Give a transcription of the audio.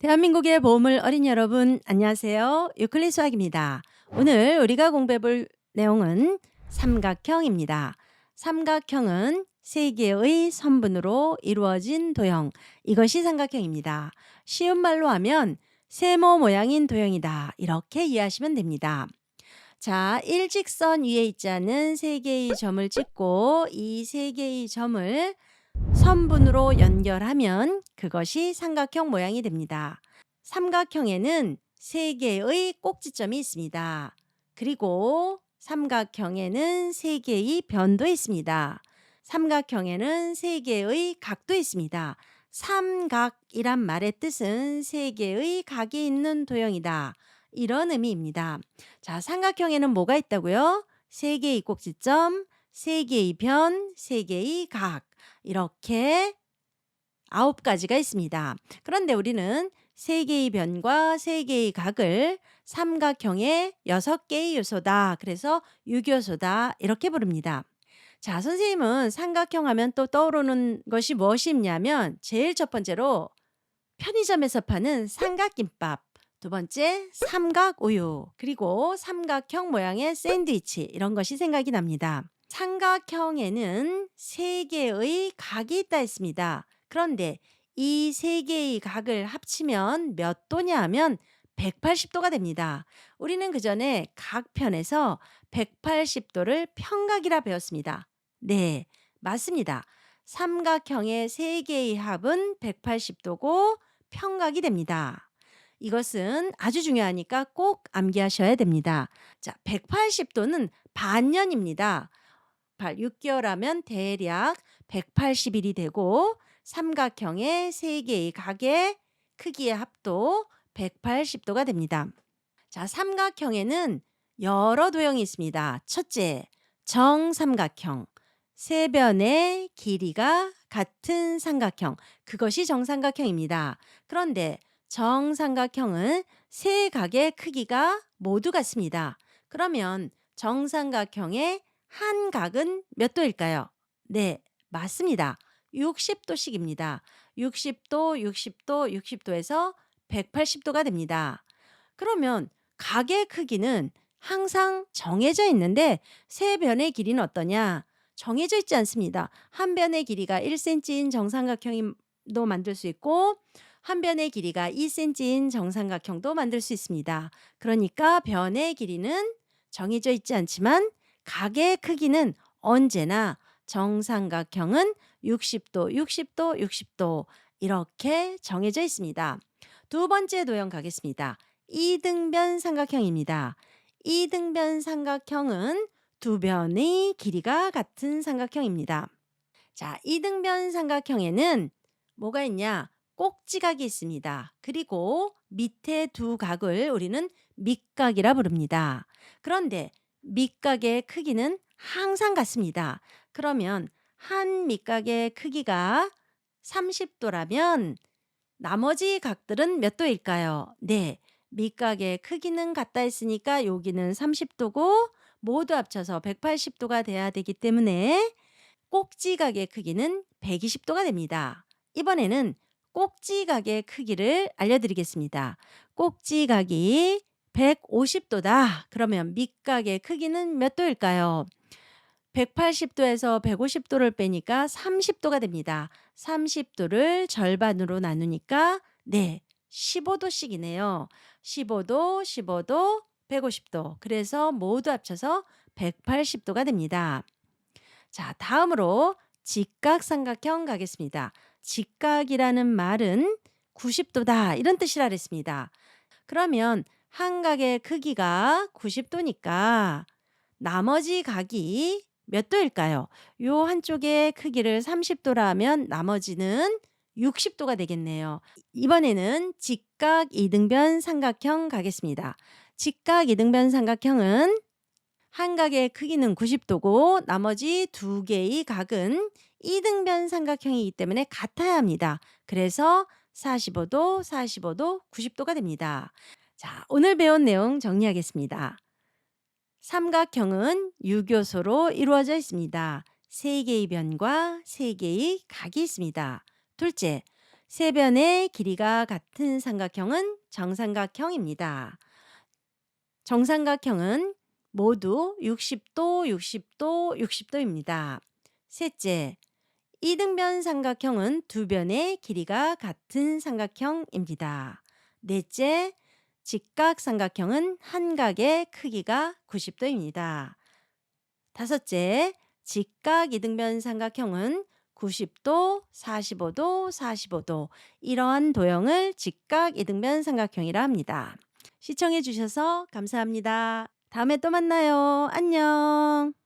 대한민국의 보물 어린 여러분, 안녕하세요. 유클리 수학입니다. 오늘 우리가 공부해 볼 내용은 삼각형입니다. 삼각형은 세 개의 선분으로 이루어진 도형. 이것이 삼각형입니다. 쉬운 말로 하면 세모 모양인 도형이다. 이렇게 이해하시면 됩니다. 자, 일직선 위에 있지 않은 세 개의 점을 찍고 이 세 개의 점을 선분으로 연결하면 그것이 삼각형 모양이 됩니다. 삼각형에는 세 개의 꼭지점이 있습니다. 그리고 삼각형에는 세 개의 변도 있습니다. 삼각형에는 세 개의 각도 있습니다. 삼각이란 말의 뜻은 세 개의 각이 있는 도형이다. 이런 의미입니다. 자, 삼각형에는 뭐가 있다고요? 세 개의 꼭지점, 세 개의 변, 세 개의 각. 이렇게 아홉 가지가 있습니다. 그런데 우리는 세 개의 변과 세 개의 각을 삼각형의 여섯 개의 요소다. 그래서 육요소다. 이렇게 부릅니다. 자, 선생님은 삼각형 하면 또 떠오르는 것이 무엇이 있냐면 제일 첫 번째로 편의점에서 파는 삼각김밥. 두 번째, 삼각우유. 그리고 삼각형 모양의 샌드위치. 이런 것이 생각이 납니다. 삼각형에는 세 개의 각이 있다 했습니다. 그런데 이 세 개의 각을 합치면 몇 도냐 하면 180도가 됩니다. 우리는 그 전에 각편에서 180도를 평각이라 배웠습니다. 네, 맞습니다. 삼각형의 세 개의 합은 180도고 평각이 됩니다. 이것은 아주 중요하니까 꼭 암기하셔야 됩니다. 자, 180도는 반년입니다. 8, 6개월 하면 대략 180일이 되고 삼각형의 세 개의 각의 크기의 합도 180도가 됩니다. 자, 삼각형에는 여러 도형이 있습니다. 첫째, 정삼각형. 세 변의 길이가 같은 삼각형. 그것이 정삼각형입니다. 그런데 정삼각형은 세 각의 크기가 모두 같습니다. 그러면 정삼각형의 한 각은 몇 도일까요? 네, 맞습니다. 60도씩입니다. 60도, 60도, 60도에서 180도가 됩니다. 그러면 각의 크기는 항상 정해져 있는데 세 변의 길이는 어떠냐? 정해져 있지 않습니다. 한 변의 길이가 1cm인 정삼각형도 만들 수 있고 한 변의 길이가 2cm인 정삼각형도 만들 수 있습니다. 그러니까 변의 길이는 정해져 있지 않지만 각의 크기는 언제나 정삼각형은 60도, 60도, 60도 이렇게 정해져 있습니다. 두 번째 도형 가겠습니다. 이등변 삼각형입니다. 이등변 삼각형은 두 변의 길이가 같은 삼각형입니다. 자, 이등변 삼각형에는 뭐가 있냐? 꼭지각이 있습니다. 그리고 밑에 두 각을 우리는 밑각이라 부릅니다. 그런데 밑각의 크기는 항상 같습니다. 그러면 한 밑각의 크기가 30도라면 나머지 각들은 몇 도일까요? 네. 밑각의 크기는 같다 했으니까 여기는 30도고 모두 합쳐서 180도가 돼야 되기 때문에 꼭지각의 크기는 120도가 됩니다. 이번에는 꼭지각의 크기를 알려드리겠습니다. 꼭지각이 150도다. 그러면 밑각의 크기는 몇 도일까요? 180도에서 150도를 빼니까 30도가 됩니다. 30도를 절반으로 나누니까 네, 15도씩이네요. 15도, 15도, 150도. 그래서 모두 합쳐서 180도가 됩니다. 자, 다음으로 직각삼각형 가겠습니다. 직각이라는 말은 90도다 이런 뜻이라 그랬습니다. 그러면 한 각의 크기가 90도니까 나머지 각이 몇 도일까요? 요 한쪽의 크기를 30도라 하면 나머지는 60도가 되겠네요. 이번에는 직각 이등변 삼각형 가겠습니다. 직각 이등변 삼각형은 한 각의 크기는 90도고 나머지 두 개의 각은 이등변 삼각형이기 때문에 같아야 합니다. 그래서 45도, 45도, 90도가 됩니다. 자, 오늘 배운 내용 정리하겠습니다. 삼각형은 유교소로 이루어져 있습니다. 세 개의 변과 세 개의 각이 있습니다. 둘째, 세 변의 길이가 같은 삼각형은 정삼각형입니다. 정삼각형은 모두 60도, 60도, 60도입니다. 셋째, 이등변 삼각형은 두 변의 길이가 같은 삼각형입니다. 넷째, 직각 삼각형은 한 각의 크기가 90도입니다. 다섯째, 직각 이등변 삼각형은 90도, 45도, 45도 이러한 도형을 직각 이등변 삼각형이라 합니다. 시청해 주셔서 감사합니다. 다음에 또 만나요. 안녕.